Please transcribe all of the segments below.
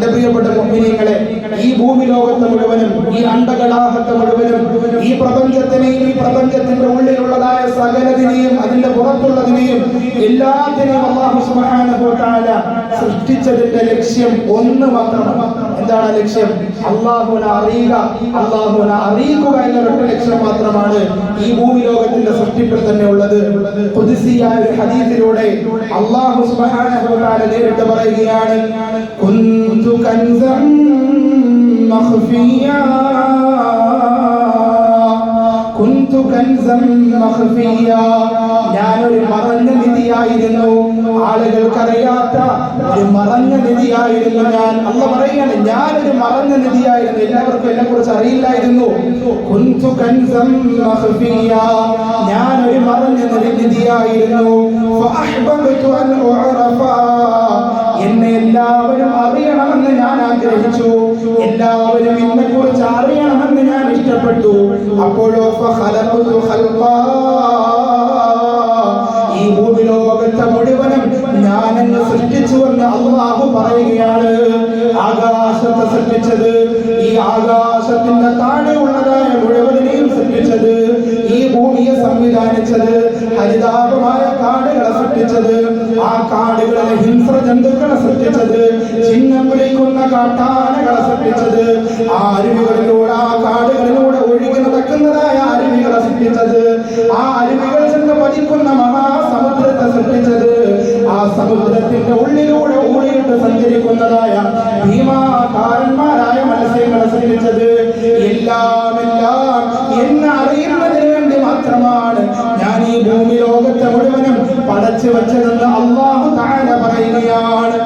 എന്റെ പ്രിയപ്പെട്ട മുമ്പിനിങ്ങളെ ഈ ഭൂമി ലോകത്തെ മുഴുവനും ഈ അണ്ടകടാഹത്തെ മുഴുവനും ഈ പ്രപഞ്ചത്തിനെയും ഈ പ്രപഞ്ചത്തിന്റെ ഉള്ളിലുള്ളതായ സകലതിനെയും അതിന്റെ പുറത്തുള്ളതിനെയും എല്ലാത്തിനെയും തആല സൃഷ്ടിച്ചതിന്റെ ലക്ഷ്യം ഒന്ന് മാത്രമാണ് എന്താണ് ലക്ഷ്യം? അള്ളാഹുവിനെ അറിയുക. അള്ളാഹുവിനെ അറിയിക്കുക എന്നൊരൊറ്റ ലക്ഷ്യം മാത്രമാണ് ഈ ഭൂമി ലോകത്തിന്റെ സൃഷ്ടിപ്പിൽ തന്നെ ഉള്ളത്. ഖുദ്സിയായ ഒരു ഹദീസിലൂടെ അള്ളാഹു സുബ്ഹാനഹു വ തആല നേരിട്ട് പറയുകയാണ് ഞാനൊരു മറഞ്ഞ നിധിയായിരുന്നു. ആളുകൾക്കറിയാത്ത ഒരു മറഞ്ഞ നിധിയായിരുന്നു ഞാൻ. അല്ല പറയാണ് ഞാനൊരു മറഞ്ഞ നിധിയായിരുന്നു. എല്ലാവർക്കും എന്നെ കുറിച്ച് അറിയില്ലായിരുന്നു ഞാനൊരു മറഞ്ഞ നിധി- നിധിയായിരുന്നു. എന്നെ എല്ലാവരും അറിയണമെന്ന് ഞാൻ ആഗ്രഹിച്ചു. എല്ലാവരും എന്നെ കുറിച്ച് അറിയണമെന്ന് ഞാൻ ഇഷ്ടപ്പെട്ടു. അപ്പോഴോ സൃഷ്ടിച്ചുവെന്ന് അള്ളാഹു പറയുകയാണ്. ആകാശത്തെ സൃഷ്ടിച്ചത് ഈ ആകാശത്തിന്റെ താഴെ ഉള്ളതായ മുഴുവനെയും സൃഷ്ടിച്ചത്. ഈ ഭൂമിയെ സംവിധാനിച്ചത് ഹരിതാപമായ കാടുകളെ സൃഷ്ടിച്ചത്. ആ കാടുകളിലെ ഹിംസ്ര ജന്തുക്കളെ സൃഷ്ടിച്ചത്. ചിഹ്നം വിളിക്കുന്ന കാട്ടാനകളെ സൃഷ്ടിച്ചത്. ആ അരുവികളിലൂടെ ആ കാടുകളിലൂടെ ഒഴുകി നടക്കുന്നതായ അരുവികളെ സൃഷ്ടിച്ചത്. ആ അരുവികൾ ചെന്ന് പതിക്കുന്ന സമുദ്രത്തിന്റെ ഉള്ളിലൂടെ ഓടിയിട്ട് സഞ്ചരിക്കുന്നതായ ഭീമാകാരന്മാരായ മത്സ്യങ്ങളെ സൃഷ്ടിച്ചത് എല്ലാം എല്ലാം എന്നെ അറിയുന്നതിന് വേണ്ടി മാത്രമാണ് ഞാൻ ഈ ഭൂമി ലോകത്തെ മുഴുവനും പടച്ചു വച്ചതെന്ന് അള്ളാഹു താര പറയുകയാണ്.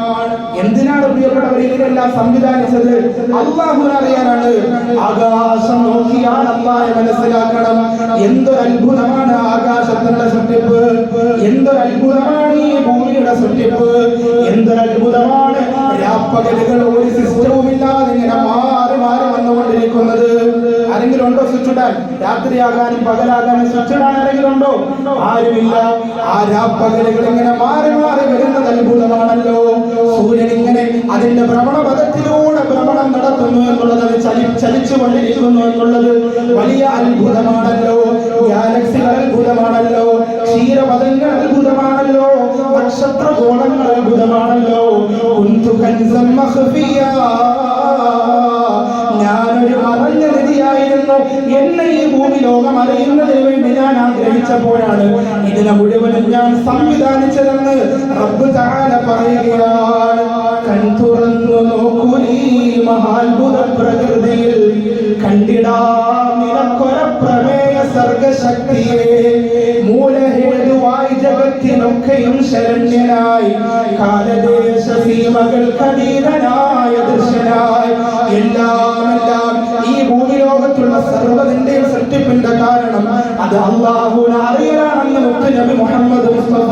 എന്തിനാണ് പ്രിയപ്പെട്ടവർ ഇതിനെല്ലാം സംവിധാനിച്ചത്? അള്ളാഹുവിനെ അറിയാനാണ്. ആകാശം നോക്കിയാൽ അള്ളാഹെ മനസ്സിലാക്കണം. എന്തൊരു അത്ഭുതമാണ് ആകാശത്തിന്റെ സൃഷ്ടിപ്പ്? എന്തൊരു അത്ഭുതമാണ് ഈ ഭൂമിയുടെ സൃഷ്ടിപ്പ്? എന്തൊരു അത്ഭുതമാണ് രാപ്പകലുകൾ ഒരു സിസ്റ്റവും ഇല്ലാതെ ഇങ്ങനെ മാറി മാറി വന്നുകൊണ്ടിരിക്കുന്നത്? ആരെങ്കിലും ഉണ്ടോ സ്വിച്ച് രാത്രിയാകാനും പകലാകാനും സ്വിച്ച് ഇടാൻ ആരെങ്കിലും ഉണ്ടോ? ആരുമില്ല. ആ രാപ്പകലുകൾ ഇങ്ങനെ മാറി ഭ്രമണപഥത്തിലൂടെ ഭ്രമണം നടത്തുന്നു എന്നുള്ളത് അത് ചലി ചലിച്ചു കൊണ്ടിരിക്കുന്നു എന്നുള്ളത് വലിയ അത്ഭുതമാണല്ലോ. ഗാലക്സികൾ അത്ഭുതമാണല്ലോ. ക്ഷീരപഥങ്ങൾ അത്ഭുതമാണല്ലോ. നക്ഷത്ര കോണങ്ങൾ അത്ഭുതമാണല്ലോ ഞാനൊരു മറഞ്ഞ നിധിയായിരുന്നു എന്നെ ഈ ഭൂമി ലോകം അറിയുന്നതിന് വേണ്ടി ഞാൻ ആഗ്രഹിച്ചപ്പോഴാണ് ഇതിനെ മുഴുവനും ഞാൻ സംവിധാനിച്ചതെന്ന് പറയുകയാണ്. സർഗശക്തിയെ മൂലഹേതുവായി ജഗത്തിനൊക്കെയും ശരണ്യനായി. കാലദേശ സീമകൾക്കതീതനായ ദൃശ്യനായി എല്ലാം എല്ലാം ഈ ഭൂമിലോകത്തുള്ള ലോകത്തുള്ള സർവതിന്റെയും സൃഷ്ടിപ്പിന്റെ കാരണം അത് അള്ളാഹു അറിയലാണെന്ന് മുത്ത് നബി മുഹമ്മദ് മുസ്തഫ